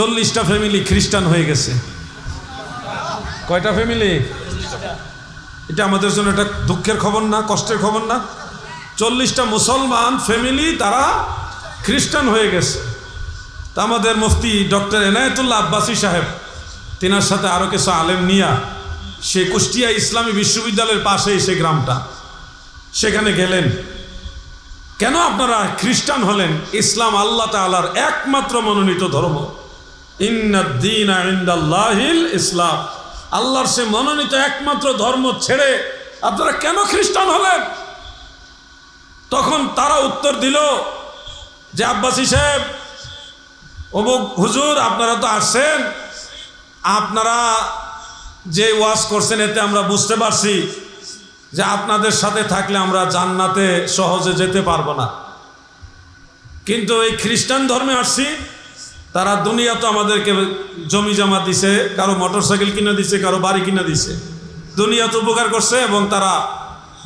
চল্লিশটা ফ্যামিলি খ্রিস্টান হয়ে গেছে। কয়টা ফ্যামিলি এটা আমাদের জন্য একটা দুঃখের খবর না, কষ্টের খবর না। চল্লিশটা মুসলমান ফ্যামিলি তারা খ্রিস্টান হয়ে গেছে। তা আমাদের মুফতি ডক্টর এনায়েতুল্লাহ আব্বাসী সাহেব, তেনার সাথে আরও কিছু আলেম নিয়া সে কুষ্টিয়া ইসলামী বিশ্ববিদ্যালয়ের পাশেই সে গ্রামটা, সেখানে গেলেন। কেন আপনারা খ্রিস্টান হলেন? ইসলাম আল্লাহ তালার একমাত্র মনোনীত ধর্ম। ইন্দাল্লাহিল ইসলাম। আল্লাহর সে মনোনীত একমাত্র ধর্ম ছেড়ে আপনারা কেন খ্রিস্টান হলেন? তখন তারা উত্তর দিল যে আব্বাসী সাহেব, অমুক হুজুর, আপনারা তো আসছেন। আপনারা যে ওয়াজ করছেন, এতে আমরা বুঝতে পারছি যে আপনাদের সাথে থাকলে আমরা জান্নাতে সহজে যেতে পারব না। কিন্তু এই খ্রিস্টান ধর্মে আসছি তারা দুনিয়া তো আমাদেরকে জমি জমা দিছে, কারও মোটর সাইকেল কিনে দিছে, কারও বাড়ি কিনে দিছে। দুনিয়া তো উপকার করছে এবং তারা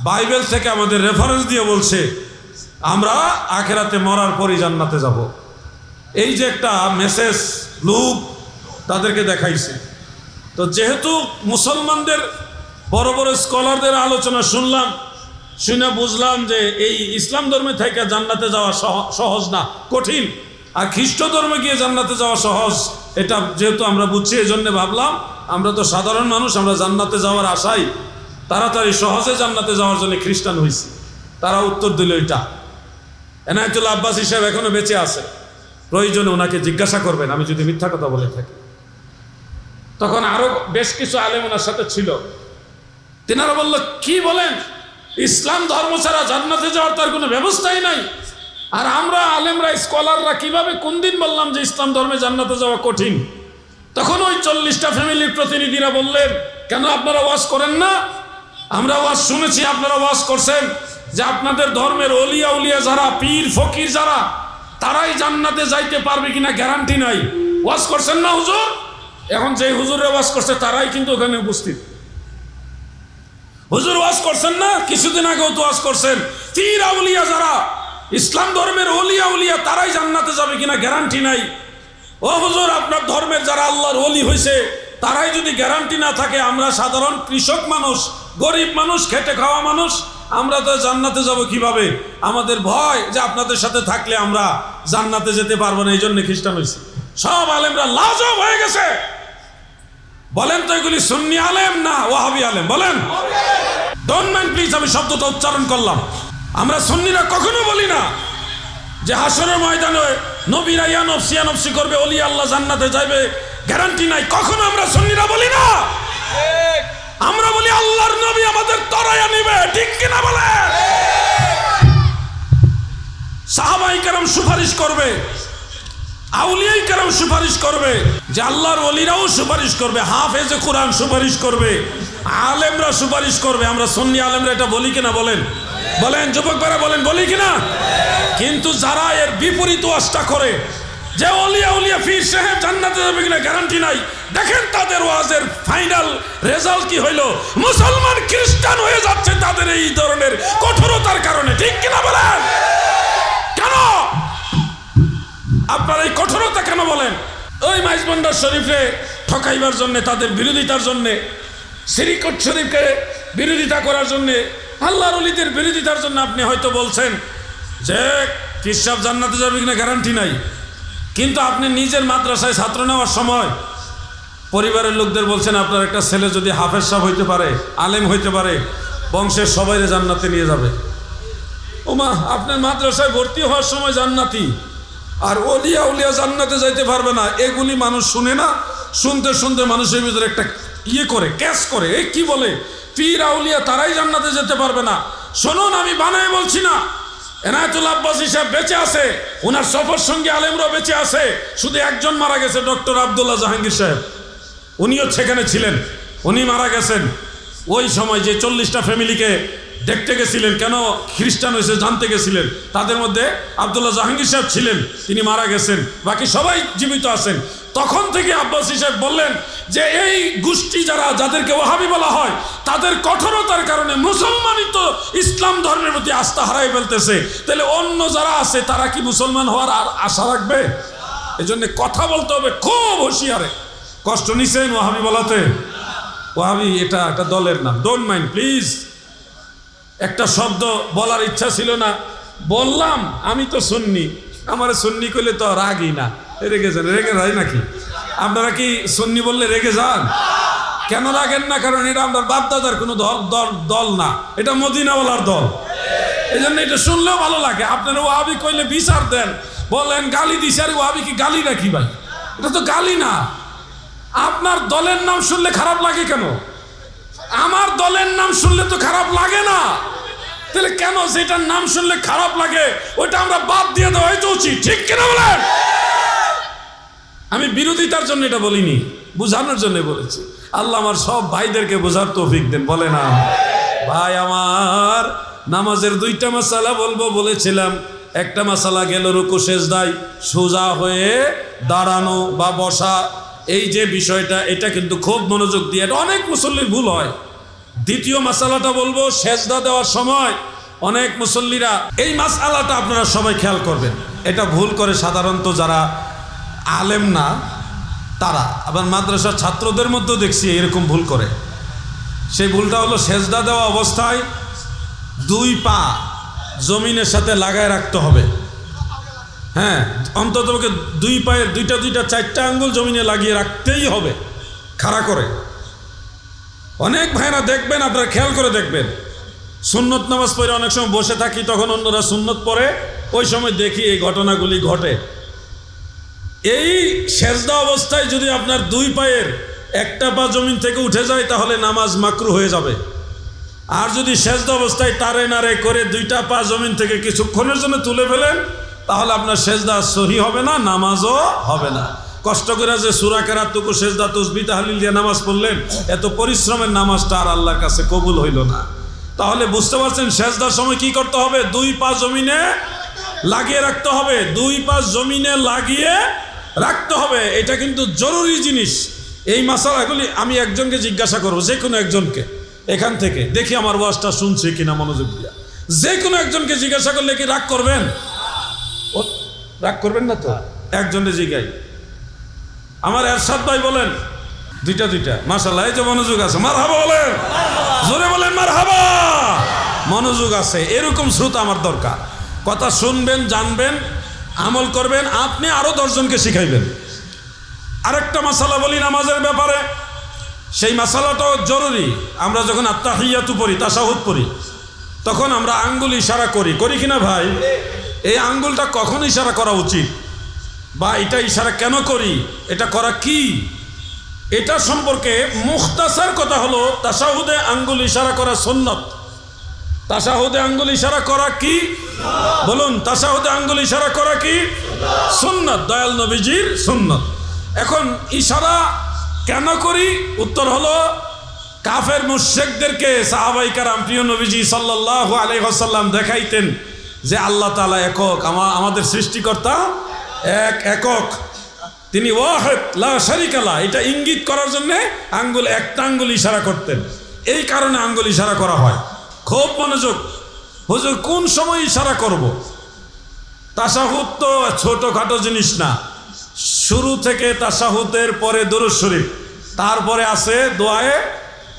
বাইবেল থেকে আমাদের রেফারেন্স দিয়ে বলছে, আমরা আখেরাতে মরার পরই জান্নাতে যাব। এই যে একটা মেসেজ লুক তাদেরকে দেখাইছে। তো যেহেতু মুসলমানদের, বড় বড় স্কলারদের আলোচনা শুনলাম, শুনে বুঝলাম যে এই ইসলাম ধর্মে থেকে জান্নাতে যাওয়া সহ- সহজ না, কঠিন। আর খ্রিস্ট ধর্মে গিয়ে জান্নাতে যাওয়া সহজ। এটা যেহেতু আমরা বুঝছি এই জন্যে ভাবলাম, আমরা তো সাধারণ মানুষ, আমরা জান্নাতে যাওয়ার আশাই। তাড়াতাড়ি সহজে জান্নাতে যাওয়ার জন্য খ্রিস্টান হয়েছি তারা উত্তর দিল এটা। এনায়তুল্লাহ আব্বাস হিসাব এখনও বেঁচে আছে। প্রয়োজনে ওনাকে জিজ্ঞাসা করবেন, আমি যদি মিথ্যা কথা বলে থাকি। তখন আরও বেশ কিছু আলেম ওনার সাথে ছিল। তেনারা বলল, কি বলেন? ইসলাম ধর্ম ছাড়া জান্নাতে যাওয়ার তার কোনো ব্যবস্থাই নাই। আর আমরা আলেমরা, স্কলাররা কীভাবে কোন দিন বললাম যে ইসলাম ধর্মে জান্নাতে যাওয়া কঠিন? তখন ওই চল্লিশটা ফ্যামিলির প্রতিনিধিরা বললেন, কেন আপনারা ওয়াজ করেন না? আমরা ওয়াজ শুনেছি, আপনারা ওয়াজ করছেন যে আপনাদের ধর্মের অলিয়া উলিয়া যারা, পীর, ফকির যারা, তারাই জান্নাতে যাইতে পারবে কিনা গ্যারান্টি নাই। ওয়াজ করছেন না হুজুর? এখন যে হুজুরে ওয়াজ করছে, তারাই কিন্তু ওখানে উপস্থিত। হুজুর ওয়াজ করছেন না? কিছুদিন আগেও তো ওয়াজ করছেন। তীর আউলিয়া যারা ইসলাম ধর্মের অলিয়া উলিয়া তারাই জান্নাতে যাবে কিনা গ্যারান্টি নাই। ও হুজুর, আপনার ধর্মের যারা আল্লাহর অলি হয়েছে তারাই যদি গ্যারান্টি না থাকে, আমরা সাধারণ কৃষক মানুষ, গরিব মানুষ, খেটে খাওয়া মানুষ, আমরা তো জান্নাতে যাব কীভাবে? আমাদের ভয় যে আপনাদের সাথে থাকলে আমরা জান্নাতে যেতে পারব না এই জন্য খ্রিস্টান হয়েছে সব আলেমরা লাজব হয়ে গেছে। বলেন তো এগুলি সুন্নি আলেম না ওয়াহাবি আলেম? বলেন। ডোন্ট মাইন্ড প্লিজ আমি শব্দটা উচ্চারণ করলাম। আমরা সুন্নিরা কখনো বলি না যে হাসরের ময়দানে নবীরা ইয়া নফসি, ইয়া করবে, অলি আল্লাহ জান্নাতে যাবে গ্যারান্টি নাই, কখনো আমরা সুন্নিরা বলি না। আমরা বলি আল্লাহর নবী আমাদের তরাইয়া নিবে, ঠিক কিনা বলে? সাহাবাই কেরম সুপারিশ করবে, আউলিয়াই কেরম সুপারিশ করবে, যে আল্লাহর অলিরাও সুপারিশ করবে, হাফেজে কোরআন সুপারিশ করবে, আলেমরা সুপারিশ করবে। আমরা সন্নি আলেমরা এটা বলি কিনা বলেন? বলেন, যুবক যুবকরা বলেন, বলি কিনা? কিন্তু যারা এর বিপরীত ওয়াজটা করে, যে অলিয়া উলিয়া ফির সাহেব জান্নাতে যাবে কিনা গ্যারান্টি নাই, দেখেন তাদের ওয়াজের ফাইনাল রেজাল্ট কি হইল? মুসলমান খ্রিস্টান হয়ে যাচ্ছে তাদের এই ধরনের কঠোরতার কারণে, ঠিক কিনা বলেন? কেন? আপনার এই কঠোরতা কেন বলেন? ওই মাইজবন্ডার শরীফে ঠকাইবার জন্য, তাদের বিরোধিতার জন্য, সিরিকট শরীফকে বিরোধিতা করার জন্য আল্লাহর অলিদের বিরোধিতার জন্য আপনি হয়তো বলছেন যে পিসাব জান্নাতে যাবে কিনা গ্যারান্টি নাই। কিন্তু আপনি নিজের মাদ্রাসায় ছাত্র নেওয়ার সময় পরিবারের লোকদের বলছেন, আপনার একটা ছেলে যদি হাফেজ সাহেব হইতে পারে, আলেম হইতে পারে, বংশের সবাইরে জান্নাতে নিয়ে যাবে। ওমা, আপনার মাদ্রাসায় ভর্তি হওয়ার সময় জান্নাতি। আর অলিয়া উলিয়া জান্নাতে যাইতে পারবে না। এগুলি মানুষ শুনে না, শুনতে শুনতে মানুষের ভিতরে একটা ইয়ে করে ক্যাশ করে। এই কি বলে? পীর আউলিয়া তারাই জান্নাতে যেতে পারবে না। শুনুন, আমি বানায় বলছি না। এনায়তুল আব্বাস হিসাব বেঁচে আছে ওনার সফর সঙ্গে আলেমরাও বেঁচে আছে। শুধু একজন মারা গেছে, ডক্টর আবদুল্লাহ জাহাঙ্গীর সাহেব। উনিও সেখানে ছিলেন, উনি মারা গেছেন। ওই সময় যে চল্লিশটা ফ্যামিলিকে দেখতে গেছিলেন, কেন খ্রিস্টান হয়েছে জানতে গেছিলেন, তাদের মধ্যে আবদুল্লাহ জাহাঙ্গীর সাহেব ছিলেন, তিনি মারা গেছেন। বাকি সবাই জীবিত আছেন। তখন থেকে আব্বাস সাহেব বললেন যে এই গোষ্ঠী যারা, যাদেরকে ওহাবি বলা হয়, তাদের কঠোরতার কারণে মুসলমানই তো ইসলাম ধর্মের প্রতি আস্থা হারাই ফেলতেছে। তাহলে অন্য যারা আছে, তারা কি মুসলমান হওয়ার আর আশা রাখবে? এই জন্য কথা বলতে হবে খুব হুঁশিয়ারে। কষ্ট নিছেন ওহাবি বলাতে? ওহাবি এটা একটা দলের নাম। ডোন্ট মাইন্ড প্লিজ একটা শব্দ বলার ইচ্ছা ছিল না। বললাম, আমি তো শুননি আমার সন্নি করলে তো রাগই না। রেগে যান, রেগে যায় নাকি? আপনারা কি সুন্নি বললে রেগে যান? কেন রাগেন না? কারণ এটা আপনার বাপদাদার কোনো দল দল দল না। এটা মদিনাওয়ালার দল। এই জন্য এটা শুনলেও ভালো লাগে। আপনারা ওয়াবি কইলে বিচার দেন। বলেন, গালি দিছে। আর ওয়াবি কি গালি নাকি ভাই? এটা তো গালি না। আপনার দলের নাম শুনলে খারাপ লাগে কেন? আমার দলের নাম শুনলে তো খারাপ লাগে না। তাহলে কেন যেটার নাম শুনলে খারাপ লাগে? ওইটা আমরা বাদ দিয়ে দেওয়া হয়তো উচিত। ঠিক কিনা বলেন? আমি বিরোধিতার জন্য এটা বলিনি, বুঝানোর জন্য বলেছি। আল্লাহ আমার সব ভাইদেরকে বোঝার তৌফিক দেন, বলে না? ভাই আমার, নামাজের দুইটা মাসালা বলব, বলেছিলাম। একটা মাসালা গেল রুকু সেজদাই সোজা হয়ে দাঁড়ানো বা বসা। এই যে বিষয়টা, এটা কিন্তু খুব মনোযোগ দিয়ে অনেক মুসল্লির ভুল হয়। দ্বিতীয় মাসালাটা বলব, সেজদা দেওয়ার সময় অনেক মুসল্লিরা, এই মাসালাটা আপনারা সবাই খেয়াল করবেন। এটা ভুল করে সাধারণত যারা আলেম না, তারা, আবার মাদ্রাসার ছাত্রদের মধ্যেও দেখছি এরকম ভুল করে। সেই ভুলটা হলো সেজদা দেওয়া অবস্থায় দুই পা জমিনের সাথে লাগায় রাখতে হবে। হ্যাঁ অন্তত দুই পায়ের দুইটা দুইটা চারটা আঙ্গুল জমিনে লাগিয়ে রাখতেই হবে, খাড়া করে। অনেক ভাইরা দেখবেন, আপনারা খেয়াল করে দেখবেন। সুন্নত নামাজ পড়ে অনেক সময় বসে থাকি, তখন অন্যরা সুন্নত পড়ে, ওই সময় দেখি এই ঘটনাগুলি ঘটে। এই সেজদা অবস্থায় যদি আপনার দুই পায়ের একটা পা জমিন থেকে উঠে যায়, তাহলে নামাজ মাকরু হয়ে যাবে। আর যদি সেজদা অবস্থায় তারে নারে করে দুইটা পা জমিন থেকে কিছুক্ষণের জন্য তুলে ফেলেন, তাহলে আপনার সেজদা সহি হবে না, নামাজও হবে না। কষ্ট করে যে সুরা কেরাতুকু সেজদা তসবি তাহলিল দিয়ে নামাজ পড়লেন এত পরিশ্রমের নামাজটা আর আল্লাহর কাছে কবুল হইল না। তাহলে বুঝতে পারছেন সেজদার সময় কি করতে হবে? দুই পা জমিনে লাগিয়ে রাখতে হবে। দুই পা জমিনে লাগিয়ে রাখতে হবে। এটা কিন্তু জরুরি জিনিস। এই মশালাগুলি আমি একজনকে জিজ্ঞাসা করব যে কোনো একজনকে এখান থেকে। দেখি আমার ওয়াজটা শুনছে কিনা মনোযোগ দিয়া। যে কোনো একজনকে জিজ্ঞাসা করলে কি রাগ করবেন? রাগ করবেন না তো? একজনে জিজ্ঞাই আমার এরশাদ ভাই বলেন দুইটা দুইটা। মাসাল্লাহ এই যে মনোযোগ আছে মার হাবা বলেন জোরে বলেন মার হাবা মনোযোগ আছে এরকম শ্রোতা আমার দরকার। কথা শুনবেন জানবেন আমল করবেন আপনি আরও দশজনকে শিখাইবেন। আরেকটা মশালা বলি নামাজের ব্যাপারে সেই মশালাটাও জরুরি। আমরা যখন আত্মা আত্মাহিয়াতু পড়ি তাসাহুদ পড়ি তখন আমরা আঙ্গুল ইশারা করি। করি কিনা ভাই? এই আঙ্গুলটা কখন ইশারা করা উচিত? বা এটা ইশারা কেন করি? এটা করা কি? এটা সম্পর্কে মুখতাসার কথা হলো, তাসাহুদে আঙ্গুল ইশারা করা সুন্নত। তাসাহুদে আঙ্গুল ইশারা করা কি? বলুন, তাসাহুদে আঙ্গুল ইশারা করা কি? সুন্নত, দয়াল নবীজির সুন্নত। এখন ইশারা কেন করি? উত্তর হলো, কাফের মুশেকদেরকে সাহাবাই কারাম, প্রিয় নবীজি সাল্লাহ আলহাসাল্লাম দেখাইতেন যে আল্লাহ তালা একক আমা আমাদের সৃষ্টিকর্তা এক একক। তিনি ওয়াহেদ, লা শারিকালা এটা ইঙ্গিত করার জন্য আঙ্গুল, একটা আঙ্গুল ইশারা করতেন। এই কারণে আঙ্গুল ইশারা করা হয়। খুব মনোযোগ। হুজুর, কোন সময় ইশারা করব। তাসাহুদ তো ছোটোখাটো জিনিস না। শুরু থেকে তাসাহুদের পরে দরুদ শরীফ। তারপরে আছে দোয়ায়ে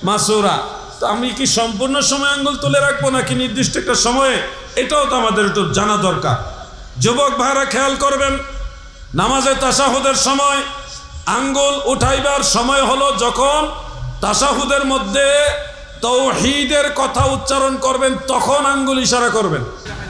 মাসুরা। তো আমি কি সম্পূর্ণ সময় আঙ্গুল তুলে রাখব নাকি নির্দিষ্ট একটা সময়ে? এটাও তো আমাদের একটু জানা দরকার। যুবক ভাইরা খেয়াল করবেন নামাজে তাসাহুদের সময় আঙ্গুল উঠাইবার সময় হলো যখন তাসাহুদের মধ্যে তৌহিদের কথা উচ্চারণ করবেন, তখন আঙ্গুল ইশারা করবেন।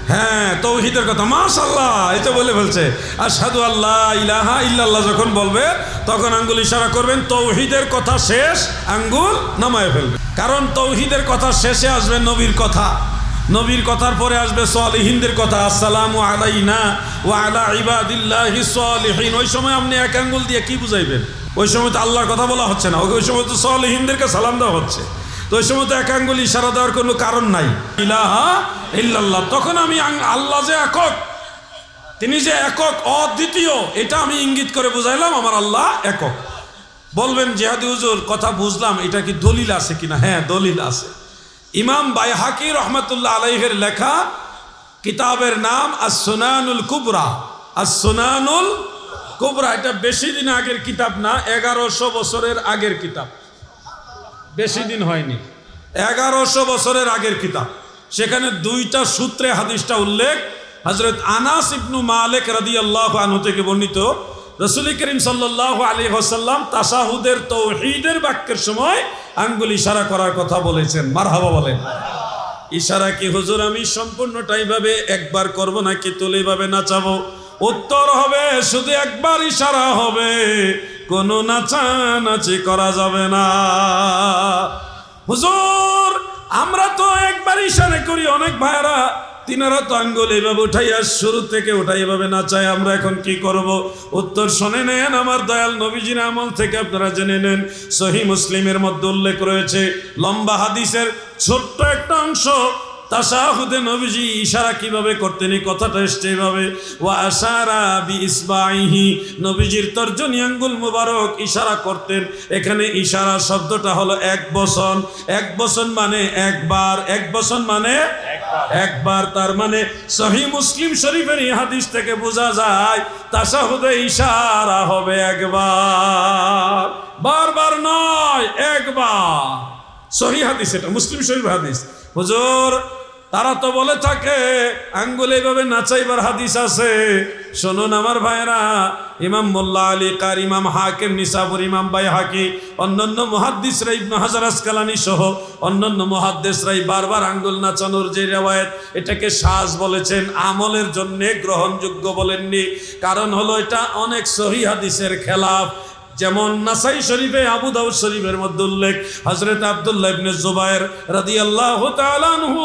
হ্যাঁ তৌহিদের কথা। মাশাল্লাহ এটা বলে ফেলছে। আর সাধু আল্লাহ ইলাহা ইল্লাল্লাহ যখন বলবে, তখন আঙ্গুল ইশারা করবেন, তৌহিদের কথা শেষ, আঙ্গুল নামায় ফেলবে। কারণ তৌহিদের কথা শেষে আসবে নবীর কথা। নবীর কথার পরে আসবে সলিহিনদের কথা, আসসালামু আলাইনা ও আলা ইবাদিল্লাহি সলিহিন। ওই সময় আপনি এক আঙ্গুল দিয়ে কি বুঝাইবেন? ওই সময় তো আল্লাহর কথা বলা হচ্ছে না, ওই সময় তো সলিহিনদেরকে সালাম দেওয়া হচ্ছে। তো ওই সময় তো এক আঙ্গুল ইশারা দেওয়ার কোনো কারণ নাই। ইলাহা ইল্লাল্লাহ, তখন আমি আল্লাহ যে একক, তিনি যে একক অদ্বিতীয়, এটা আমি ইঙ্গিত করে বুঝাইলাম, আমার আল্লাহ একক। বলবেন, জেহাদি হুজুর, কথা বুঝলাম, এটা কি দলিল আছে কিনা? হ্যাঁ দলিল আছে। ইমাম বাইহাকি রহমতুল্লাহ আলাইহের লেখা কিতাবের নাম আর সোনানুল কুবরা। আর সোনানুল কুবরা, এটা বেশি দিন আগের কিতাব না, এগারোশো বছরের আগের কিতাব। বেশি দিন হয়নি। এগারোশো বছরের আগের কিতাব। সেখানে দুইটা সূত্রে হাদিসটা উল্লেখ। হজরত আনাস ইবনু মালিক রাদি আল্লাহ থেকে বর্ণিত রসুল করিম সাল্লাহ আলী হোসাল্লাম তাসাহুদের তৌহিদের বাক্যের সময় আঙ্গুল ইশারা করার কথা বলেছেন। মারহাবা বলেন। ইশারা কি, হুজুর, আমি সম্পূর্ণটাই ভাবে একবার করব নাকি তুলে ভাবে নাচাবো? উত্তর হবে, শুধু একবার ইশারা হবে। কোনো নাচানাচি করা যাবে না। হুজুর, আমরা তো একবার ইশারা করি, অনেক ভাইরা তিনারা তো আঙ্গুল এইভাবে উঠাইয়া শুরু থেকে উঠাই এভাবে না চাই আমরা এখন কি করব? উত্তর শুনে নেন আমার দয়াল নবীজির আমল থেকে আপনারা জেনে নেন। সহি মুসলিমের মধ্যে উল্লেখ রয়েছে, লম্বা হাদিসের ছোট্ট একটা অংশ তাসাহুদে নবীজি ইশারা করতেন? কথাটা ইশারা করতেন। এখানে ইশারা শব্দটা হলো এক বসন। এক বসন মানে একবার। মানে তার মানে সহি মুসলিম শরীফের এই হাদিস থেকে বোঝা যায় তাসাহুদে ইশারা হবে একবার। বারবার নয়, একবার। সহি হাদিস এটা, মুসলিম শরীফ হাদিস। হুজুর, তারা তো বলে থাকে, আঙ্গুল এইভাবে নাচাইবার হাদিস আছে। শুনুন আমার ভাইরা ইমাম মোল্লা আলী কার, ইমাম হাকিম, নিসাবুর ইমাম বাই হাকি অন্যান্য মহাদ্দিসরা, ইবনু হাজার আসকালানি সহ অন্যান্য মহাদ্দেশরাই বারবার আঙ্গুল নাচানোর যে রেওয়ায়ত, এটাকে সাজ বলেছেন, আমলের জন্যে গ্রহণযোগ্য বলেননি। কারণ হলো এটা অনেক সহি হাদিসের খেলাফ। যেমন নাসাই শরীফে আবু দাউদ শরীফের মধ্যে উল্লেখ হজরত আব্দুল্লাহ ইবনে জুবায়ের রাদিয়াল্লাহু তাআলা আনহু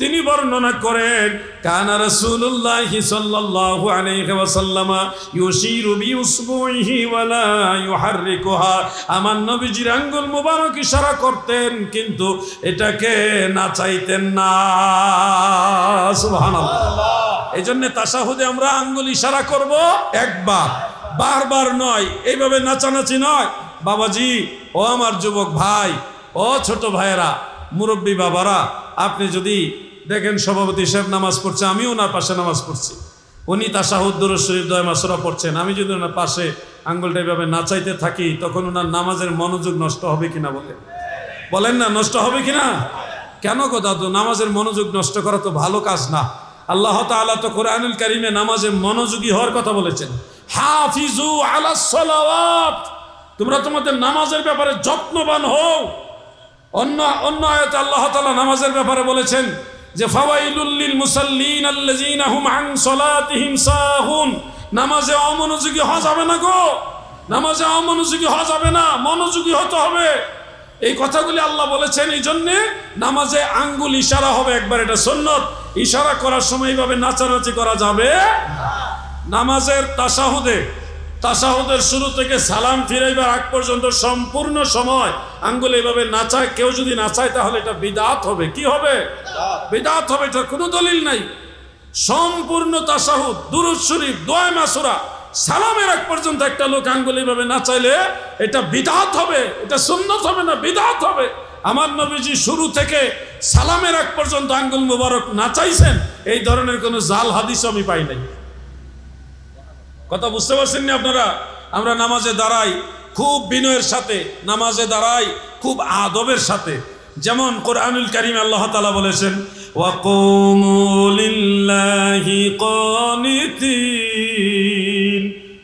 তিনি বর্ণনা করেন কানা রাসূলুল্লাহ সাল্লাল্লাহু আলাইহি ওয়াসাল্লাম ইউশিরু বিউসবুহি ওয়ালা ইউহাররিকুহা আমার নবীজির আঙ্গুল মুবারক ইশারা করতেন কিন্তু এটাকে নাচাইতেন না। সুবহানাল্লাহ। এই জন্য তাসাহুদে আমরা আঙ্গুল ইশারা করব একবার। বারবার নয়, এইভাবে নাচানাচি নয়। বাবাজি, ও আমার যুবক ভাই, ও ছোট ভাইয়েরা, মুরব্বী বাবারা, আপনি যদি দেখেন সভাপতি সাহেব নামাজ পড়ছে আমিও ওনার পাশে নামাজ পড়ছি। উনি তাসাহুদ্দুর শরীফ দয় মাসরা পড়ছেন, আমি যদি ওনার পাশে আঙ্গুলটা এইভাবে নাচাইতে থাকি, তখন ওনার নামাজের মনোযোগ নষ্ট হবে কিনা বলে বলেন না, নষ্ট হবে কিনা? কেন গো দাদু, নামাজের মনোযোগ নষ্ট করা তো ভালো কাজ না। আল্লাহ তাআলা তো কোরআনুল কারিমে নামাজে মনোযোগী হওয়ার কথা বলেছেন। হাফিজু আলাসালাওয়াত তোমরা তোমাদের নামাজের ব্যাপারে যত্নবান হও। অন্য অন্য আয়াতে আল্লাহ তাআলা নামাজের ব্যাপারে বলেছেন যে, ফাওয়াইলুল লিল মুসাল্লিন আল্লাযিনা হুম আন সালাতিহিম সাহুন। নামাজে অমনোযোগী হওয়া যাবে না গো। নামাজে অমনোযোগী হওয়া যাবে না, মনোযোগী হতে হবে। এই কথাগুলি আল্লাহ বলেছেন এই জন্যে নামাজে আঙ্গুল ইশারা হবে একবার, এটা সুন্নত। ইশারা করার সময় এইভাবে নাচানাচি করা যাবে নামাজের তাসাহুদে, তাসাহুদের শুরু থেকে সালাম ফিরাইবার আগ পর্যন্ত সম্পূর্ণ সময় আঙ্গুল এইভাবে নাচায় কেউ যদি নাচায় তাহলে এটা বিদাত হবে। কি হবে? বিদাত হবে, এটার কোনো দলিল নাই। সম্পূর্ণ তাসাহুদ, দুরুদ শরীফ, দোয়া মাসুরা, সালামের আগ পর্যন্ত একটা লোক আঙ্গুল এইভাবে নাচাইলে এটা বিদাত হবে। এটা সুন্নত হবে না, বিদাত হবে। আমার নবীজি শুরু থেকে সালামের আগ পর্যন্ত আঙ্গুল মুবারক নাচাইছেন এই ধরনের কোনো জাল হাদিস আমি পাই নাই। কথা বুঝতে পারছেন না আপনারা? আমরা নামাজে দাঁড়াই, খুব বিনয়ের সাথে, নামাজে দাঁড়াই, খুব আদবের সাথে। যেমন কোরআনুল করিম আল্লাহ তালা বলেছেন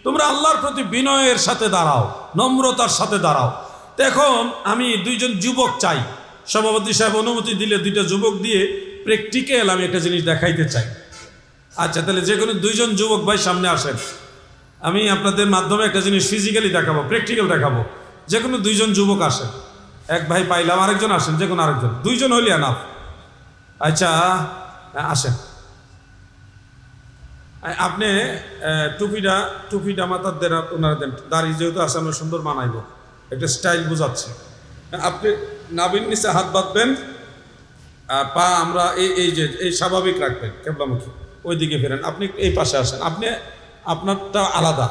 তোমরা আল্লাহর প্রতি বিনয়ের সাথে দাঁড়াও, নম্রতার সাথে দাঁড়াও। এখন আমি দুইজন যুবক চাই। সভাপতি সাহেব অনুমতি দিলে দুইটা যুবক দিয়ে প্র্যাকটিক্যাল আমি একটা জিনিস দেখাইতে চাই। আচ্ছা তাহলে যে কোনো দুইজন যুবক ভাই সামনে আসেন। আমি আপনাদের মাধ্যমে একটা জিনিস ফিজিক্যালি দেখাবো প্র্যাকটিক্যাল দেখাবো। যে কোনো দুইজন যুবক আসেন, এক ভাই পাইলাম, আরেকজন আসেন যে কোনো আরেকজন। দুইজন হইলে আনাফ আচ্ছা আসেন। আপনি টুপিটা টুপিটা মাথার দেন ওনারা দেন। দাড়ি যেহেতু আছে, আমরা সুন্দর মানাইব। একটা স্টাইল বোঝাচ্ছে। আপনি নাবিন নিচে হাত বাঁধবেন, আর পা আমরা এই এই যে, এই স্বাভাবিক রাখবেন, কেবলামুখী। ওই দিকে ফেরেন। আপনি এই পাশে আসেন। আপনি আপনারটা আলাদা।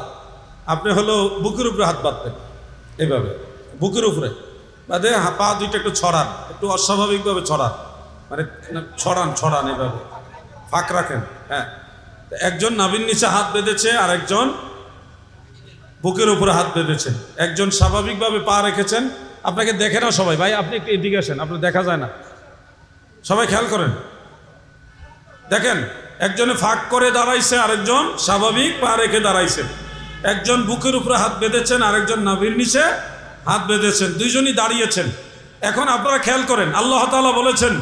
আপনি হলো বুকের উপরে হাত বাঁধবেন, এইভাবে। বুকের উপরে। বাদে পা দুইটা একটু ছড়ান, একটু অস্বাভাবিকভাবে ছড়ান। মানে ছড়ান ছড়ান এইভাবে। ফাঁক রাখেন হ্যাঁ। একজন নাবিন নিচে হাত বেঁধেছে আর একজন বুকের উপরে হাত বেঁধেছেন একজন স্বাভাবিকভাবে পা রেখেছেন। আপনাকে দেখে না সবাই? ভাই, আপনি একটু এদিকে আসেন, আপনার দেখা যায় না। সবাই খেয়াল করেন। দেখেন একজনে ফাঁক করে দাঁড়াইছে, আরেকজন স্বাভাবিক পা রেখে দাঁড়াইছেন একজন বুকের উপরে হাত বেঁধেছেন, আরেকজন নাভির নিচে হাত বেঁধেছেন। দুইজনই দাঁড়িয়েছেন। এখন আপনারা খেয়াল করেন, আল্লাহ তালা বলেছেন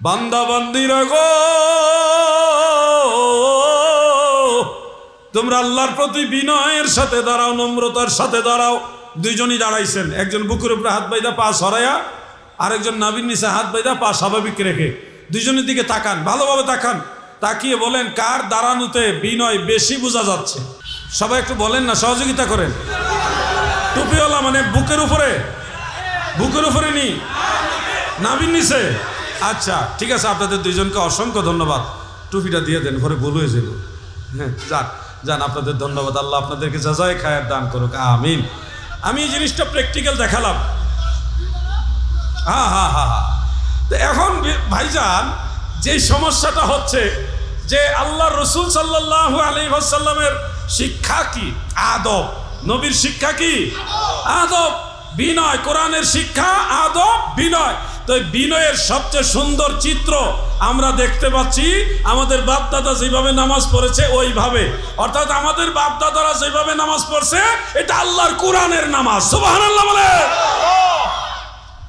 বান্দাবান্দিরা গো, তোমরা আল্লাহর প্রতি বিনয়ের সাথে দাঁড়াও, নম্রতার সাথে দাঁড়াও। দুইজনই দাঁড়াইছেন। একজন বুকের উপরে হাত বাইদা পা সরাইয়া, আরেকজন নাবির নিচে হাত বাইদা পা স্বাভাবিক রেখে। দুইজনের দিকে তাকান, ভালোভাবে তাকান। তাকিয়ে বলেন, কার দাঁড়ানোতে বিনয় বেশি বোঝা যাচ্ছে? সবাই একটু বলেন না, সহযোগিতা করেন। টুপিওয়ালা মানে বুকের উপরে? বুকের উপরে নি? নাবিন নিচে? আচ্ছা ঠিক আছে, আপনাদের দুইজনকে অসংখ্য ধন্যবাদ। টুপিটা দিয়ে দেন ঘরে ভুল হয়ে হ্যাঁ যান যান, আপনাদের ধন্যবাদ। আল্লাহ আপনাদেরকে যাজায় খায়ের দান করুক। আমিন। আমি এই জিনিসটা প্র্যাকটিক্যাল দেখালাম। হ্যাঁ হ্যাঁ হ্যাঁ হ্যাঁ। তো এখন ভাইজান, যে সমস্যাটা হচ্ছে যে আল্লাহ রসুল সাল্লাহ আলী সাল্লামের শিক্ষা কি? আদব। নবীর শিক্ষা কি? আদব। বিনয়। কোরআনের শিক্ষা আদব, বিনয়। তো বিনয়ের সবচেয়ে সুন্দর চিত্র আমরা দেখতে পাচ্ছি আমাদের বাপদাদা যেভাবে নামাজ পড়েছে ওইভাবে। অর্থাৎ আমাদের বাপদাদারা যেভাবে নামাজ পড়ছে, এটা আল্লাহর কোরআনের নামাজ। সুবহানাল্লাহ বলে